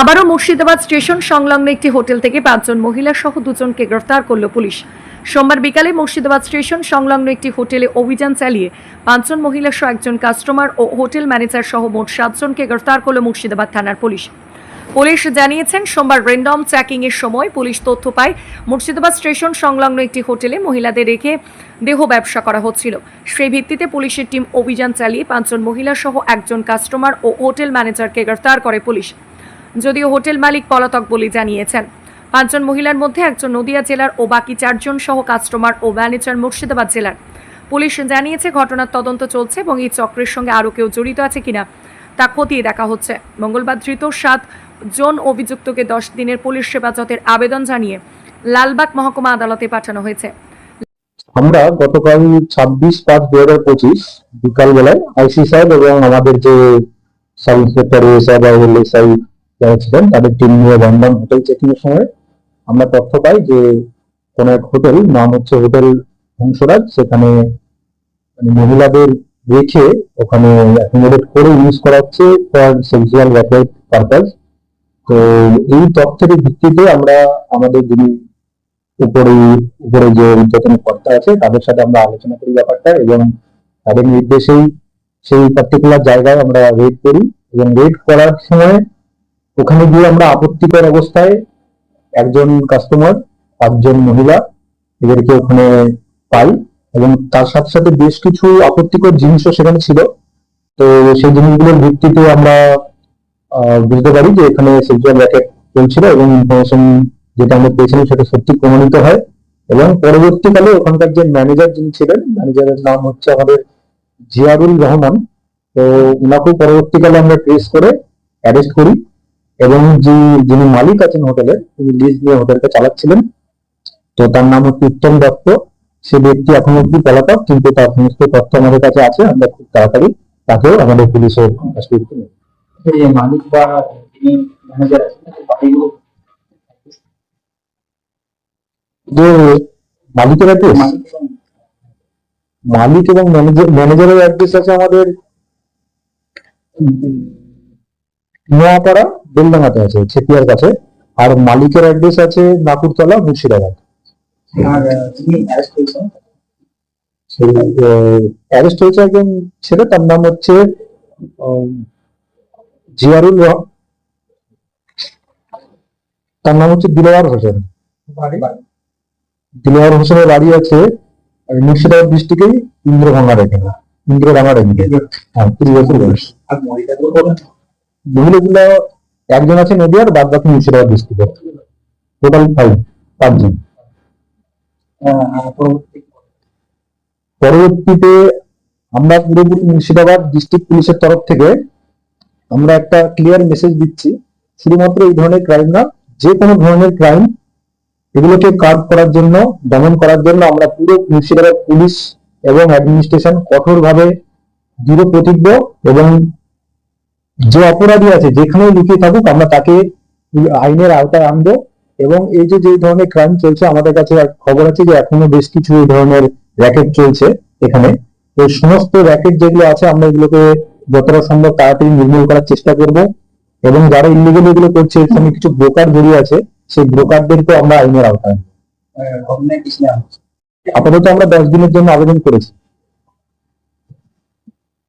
আবারও মুর্শিদাবাদ স্টেশন সংলগ্ন একটি হোটেল থেকে পাঁচজন মহিলা সহ দুজনকে গ্রেফতার করল পুলিশ। সোমবার বিকালে মুর্শিদাবাদ স্টেশন সংলগ্ন একটি হোটেলে অভিযান চালিয়ে পাঁচজন মহিলা সহ একজন কাস্টমার ও হোটেল ম্যানেজার সহ মোট সাতজনকে গ্রেফতার করল মুর্শিদাবাদ থানার পুলিশ। পুলিশ জানিয়েছেন, সোমবার র্যান্ডম চেকিং এর সময় পুলিশ তথ্য পায়, মুর্শিদাবাদ স্টেশন সংলগ্ন একটি হোটেলে মহিলাদের রেখে দেহ ব্যবসা করা হচ্ছিল। সেই ভিত্তিতে পুলিশের টিম অভিযান চালিয়ে পাঁচজন মহিলা সহ একজন কাস্টমার ও হোটেল ম্যানেজারকে গ্রেফতার করে পুলিশ। যদিও হোটেল মালিক পলাতক বলে জানিয়েছেন। পাঁচজন মহিলার মধ্যে একজন নদিয়া জেলার ও বাকি চারজন সহ কাস্টমার ও ম্যানেজার মুর্শিদাবাদ জেলার। পুলিশ জানিয়েছে, ঘটনার তদন্ত চলছে এবং এই চক্রের সঙ্গে আরও কেউ জড়িত আছে কিনা তা খতিয়ে দেখা হচ্ছে। মঙ্গলবার ধৃত সাত জন অভিযুক্তকে দশ দিনের পুলিশ হেফাজতের আবেদন জানিয়ে লালবাগ মহকুমা আদালতে পাঠানো হয়েছে। আমরা গতকাল ছাব্বিশ পাঁচ দু হাজার পঁচিশ বিকাল বেলায় আইসি সাহেব এবং আমাদের যে সাব ইন্সপেক্টর এসআই বা এসআই যারা ছিলেন, তাদের টিম নিয়ে রন্ধন হোটেল চেকিং এর সময় আমরা তথ্য পাই যে কোন এক হোটেল নাম হচ্ছে হোটেল হংসরাজ সেখানে মানে মহিলাদের রেখে ওখানে অ্যাকোমোডেট করে ইউজ করা হচ্ছে ফর সেক্সুয়াল ওয়ার্কের পারপাস তো এই তথ্যের ভিত্তিতে আমরা আমাদের যিনি উপরে উপরে যে উদ্যোতন কর্তা আছে, তাদের সাথে আমরা আলোচনা করি ব্যাপারটা এবং তাদের নির্দেশেই সেই পার্টিকুলার জায়গায় আমরা রেড করি এবং রেড করার সময় ওখানে গিয়ে আমরা আপত্তিকর অবস্থায় একজন কাস্টমার পাঁচজন মহিলা এদেরকে ওখানে পাই এবং তার সাথে সাথে বেশ কিছু আপত্তিকর জিনিসও সেখানে ছিল। তো সেই জিনিসগুলোর ভিত্তিতে আমরা বুঝতে পারি যে এখানে সেক্সুয়াল র্যাকেট চলছিল এবং ইনফরমেশন যেটা আমরা পেয়েছিলাম সেটা সত্যি প্রমাণিত হয় এবং পরবর্তীকালে ওখানকার যে ম্যানেজার যিনি ছিলেন ম্যানেজারের নাম হচ্ছে আমাদের জিয়ারুল রহমান, তো ওনাকেও পরবর্তীকালে আমরা ট্রেস করে অ্যারেস্ট করি। এবং যে যিনি মালিক আছেন হোটেলের তিনি লিজ নিয়ে হোটেলটা চালাচ্ছিলেন। তো তার নাম হচ্ছে উত্তম দত্ত। সে ব্যক্তি এখন অব্দি পলাতক কিন্তু তার সমস্ত তথ্য আমাদের কাছে আছে। আমরা খুব তাড়াতাড়ি তাকেও আমাদের পুলিশের নেব। যে মালিক বা ম্যানেজার যে মালিকের অ্যাড্রেস মালিক এবং ম্যানেজার ম্যানেজারের অ্যাড্রেস আছে আমাদের। নোয়াপাড়া বেলডাঙ্গাতে আছে ছেপিয়ার কাছে। আর মালিকের অ্যাড্রেস আছে নাকুরতলা মুর্শিদাবাদ। অ্যারেস্ট হয়েছে? একজন ছেলে তার নাম হচ্ছে জিয়ারুল তার নাম হচ্ছে দিলওয়ার হোসেন। দিলওয়ার হোসেনের বাড়ি আছে মুর্শিদাবাদ ডিস্ট্রিক্টেই ইন্দ্রভাঙার এখানে ইন্দ্রভাঙার এদিকে হ্যাঁ তিরিশ বছর বয়স। আর মহিলাগুলো একজন আছে নদিয়ার বাদ বাকি মুর্শিদাবাদ ডিস্ট্রিক্টে টোটাল ফাইভ পাঁচজন। পরবর্তীতে আমরা পুরোপুরি মুর্শিদাবাদ ডিস্ট্রিক্ট পুলিশের তরফ থেকে আমরা একটা ক্লিয়ার মেসেজ দিচ্ছি। শুধুমাত্র এই ধরনের ক্রাইম না, যে কোনো ধরনের ক্রাইম এগুলোকে কার্ভ করার জন্য, দমন করার জন্য আমরা পুরো মুর্শিদাবাদ পুলিশ এবং অ্যাডমিনিস্ট্রেশন কঠোরভাবে দৃঢ় প্রতিজ্ঞ এবং যে অপরাধী আছে যেখানেই লুকিয়ে থাকুক আমরা তাকে আইনের আওতায় আনব এবং এই যে যে ধরনের ক্রাইম চলছে আমাদের কাছে খবর আছে যে এখনও বেশ কিছু এই ধরনের র্যাকেট চলছে এখানে। তো সমস্ত র্যাকেট যেগুলো আছে আমরা এগুলোকে যতটা সম্ভব তাড়াতাড়ি নির্মূল করার চেষ্টা করব এবং যারা ইলিগেল এগুলো করছে এর সঙ্গে কিছু ব্রোকার জড়িয়ে আছে সেই ব্রোকারদেরকে আমরা আইনের আওতায় আপাতত আমরা দশ দিনের জন্য আবেদন করেছি।